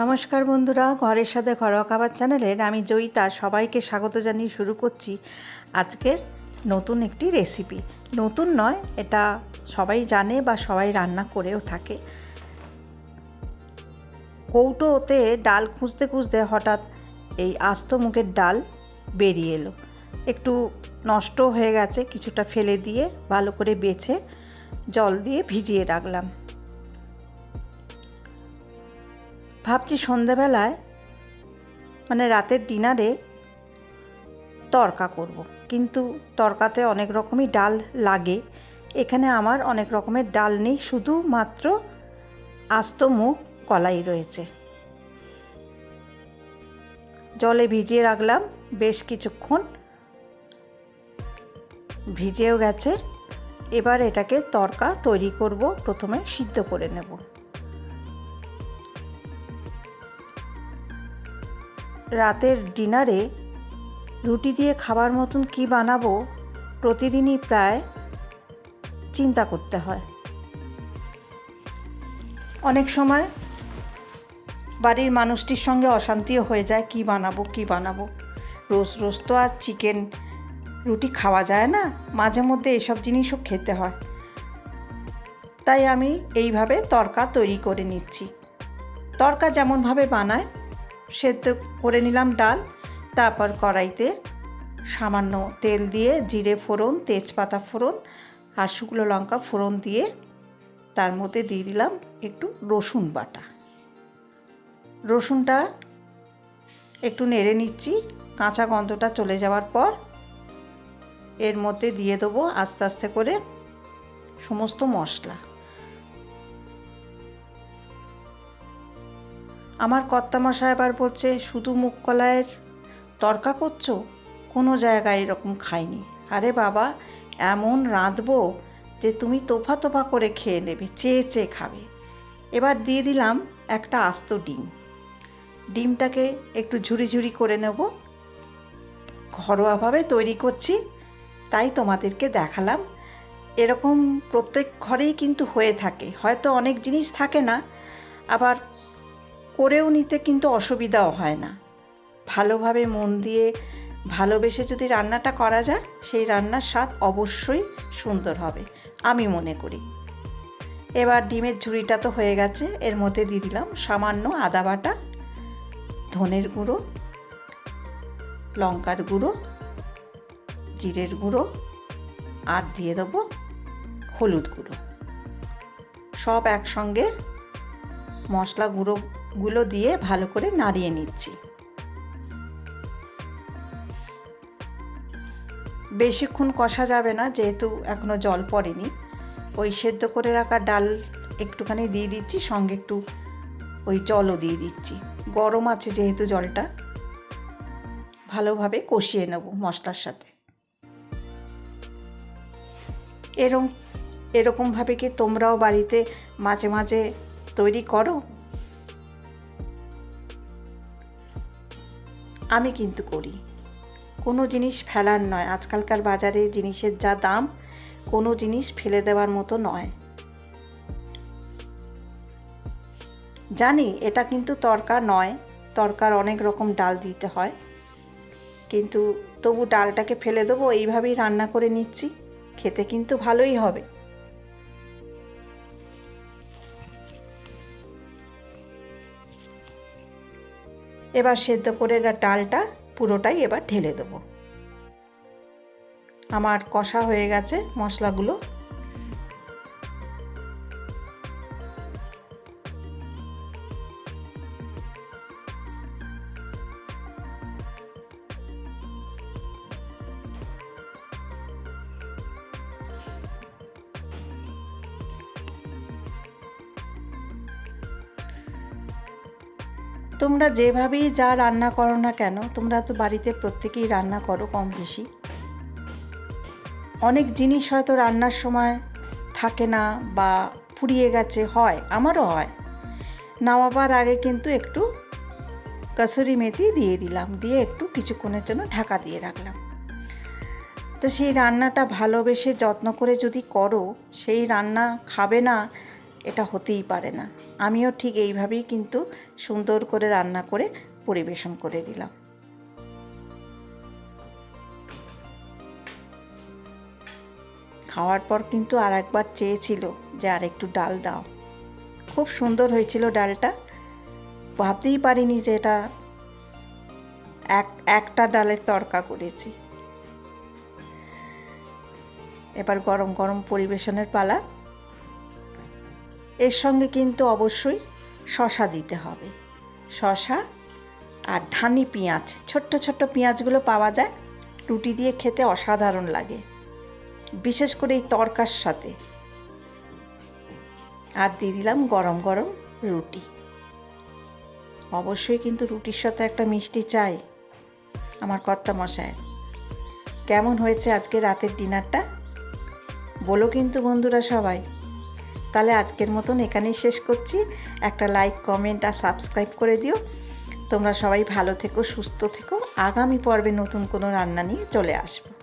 নমস্কার বন্ধুরা, ঘরের সাথে ঘরোয়া খাবার চ্যানেলের আমি জয়িতা সবাইকে স্বাগত জানিয়ে শুরু করছি আজকের নতুন একটি রেসিপি নতুন নয়, এটা সবাই জানে বা সবাই রান্না করেও থাকে। কৌটোতে ডাল খুঁজতে খুঁজতে হঠাৎ এই আস্ত মুখের ডাল বেরিয়ে এলো। একটু নষ্ট হয়ে গেছে, কিছুটা ফেলে দিয়ে ভালো করে বেছে জল দিয়ে ভিজিয়ে রাখলাম। ভাবছি সন্ধেবেলায় মানে রাতের ডিনারে তরকা করব। কিন্তু তরকাতে অনেক রকমই ডাল লাগে। এখানে আমার অনেক রকমের ডাল নেই, শুধুমাত্র আস্ত মুখ কলাই রয়েছে। জলে ভিজিয়ে রাখলাম বেশ কিছুক্ষণ। ভিজেও গেছে। এবার এটাকে তরকা তৈরি করব, প্রথমে সিদ্ধ করে নেব। রাতের ডিনারে রুটি দিয়ে খাবার মতন কি বানাবো প্রতিদিনই প্রায় চিন্তা করতে হয়। অনেক সময় বাড়ির মানুষটির সঙ্গে অশান্তিও হয়ে যায়, কি বানাবো কি বানাবো। রোজ রোজ তো আর চিকেন রুটি খাওয়া যায় না, মাঝে মধ্যে এসব জিনিসও খেতে হয়। তাই আমি এইভাবে তরকা তৈরি করে নিচ্ছি। তরকা যেমনভাবে বানায় সেদ্ধ করে নিলাম ডাল, তারপর কড়াইতে সামান্য তেল দিয়ে জিরে ফোড়ন, তেজপাতা ফোড়ন আর শুকনো লঙ্কা ফোড়ন দিয়ে তার মধ্যে দিয়ে দিলাম একটু রসুন বাটা। রসুনটা একটু নেড়ে নিচ্ছি, কাঁচা গন্ধটা চলে যাওয়ার পর এর মধ্যে দিয়ে দেবো আস্তে আস্তে করে সমস্ত মশলা। আমার কর্তামশাই আবার বলছে, শুধু মুখ কলাইয়ের তরকা করছ? কোনো জায়গায় এরকম খাইনি। আরে বাবা, এমন রাঁধবো যে তুমি তোফা তোফা করে খেয়ে নেবে, চেয়ে চেয়ে খাবে। এবার দিয়ে দিলাম একটা আস্ত ডিম। ডিমটাকে একটু ঝুরি ঝুরি করে নেব। ঘরোয়াভাবে তৈরি করছি, তাই তোমাদেরকে দেখালাম। এরকম প্রত্যেক ঘরেই কিন্তু হয়ে থাকে। হয়তো অনেক জিনিস থাকে না, আবার করেও নিতে কিন্তু অসুবিধাও হয় না। ভালোভাবে মন দিয়ে ভালোবেসে যদি রান্নাটা করা যায়, সেই রান্নার স্বাদ অবশ্যই সুন্দর হবে, আমি মনে করি। এবার ডিমের ঝুড়িটা তো হয়ে গেছে, এর মধ্যে দিয়ে দিলাম সামান্য আদা বাটা, ধনের গুঁড়ো, লঙ্কার গুঁড়ো, জিরের গুঁড়ো, আর দিয়ে দেবো হলুদ গুঁড়ো। সব একসঙ্গে মশলা গুঁড়োগুলো দিয়ে ভালো করে নাড়িয়ে নিচ্ছি। বেশিক্ষণ কষা যাবে না, যেহেতু এখনও জল পড়েনি। ওই সেদ্ধ করে রাখা ডাল একটুখানি দিয়ে দিচ্ছি, সঙ্গে একটু ওই জলও দিয়ে দিচ্ছি। গরম আছে যেহেতু জলটা। ভালোভাবে কষিয়ে নেব মশলার সাথে। এরম, এরকমভাবে কি তোমরাও বাড়িতে মাঝে মাঝে তৈরি করো? আমি কিন্তু করি। কোনো জিনিস ফেলার নয়। আজকালকার বাজারে জিনিসের যা দাম, কোনো জিনিস ফেলে দেওয়ার মতো নয়। জানি, এটা কিন্তু তরকা নয়। তরকার অনেক রকম ডাল দিতে হয়। কিন্তু তবু ডালটাকে ফেলে দেবো, এইভাবেই রান্না করে নিচ্ছি। খেতে কিন্তু ভালোই হবে। এবার সেদ্ধ করে ডালটা পুরোটাই এবার ঢেলে দেবো। আমার কষা হয়ে গেছে মশলাগুলো। তোমরা যেভাবেই যা রান্না করো না কেন, তোমরা তো বাড়িতে প্রত্যেকেই রান্না করো কম বেশি। অনেক জিনিস হয়তো রান্নার সময় থাকে না বা ফুরিয়ে গেছে, হয়, আমারও হয়। নামাবার আগে কিন্তু একটু কাসুরি মেথি দিয়ে দিলাম, দিয়ে একটু কিছুক্ষণের জন্য ঢাকা দিয়ে রাখলাম। তো সেই রান্নাটা ভালোবেসে যত্ন করে যদি করো, সেই রান্না খাবে না, এটা হতেই পারে না। আমিও ঠিক এইভাবেই কিন্তু সুন্দর করে রান্না করে পরিবেশন করে দিলাম। খাওয়ার পর কিন্তু আর একবার চেয়েছিল যে আর একটু ডাল দাও। খুব সুন্দর হয়েছিল ডালটা। ভাবতেই পারিনি যে এটা এক, একটা ডালের তরকা করেছি। এবার গরম গরম পরিবেশনের পালা এর সঙ্গে কিন্তু অবশ্যই শশা দিতে হবে। শশা আর ধানি পেঁয়াজ, ছোট্ট ছোট্ট পেঁয়াজগুলো পাওয়া যায়। রুটি দিয়ে খেতে অসাধারণ লাগে, বিশেষ করে এই তরকার সাথে। আর দিয়ে দিলাম গরম গরম রুটি। অবশ্যই কিন্তু রুটির সাথে একটা মিষ্টি চাই, আমার কর্তা মশায়ের কেমন হয়েছে আজকে রাতের ডিনারটা? বলো কিন্তু বন্ধুরা সবাই। তাহলে আজকের মতন এখানেই শেষ করছি। একটা লাইক কমেন্ট আর সাবস্ক্রাইব করে দিও। তোমরা সবাই ভালো থেকো, সুস্থ থেকো। আগামী পর্বে নতুন কোনো রান্না নিয়ে চলে আসব।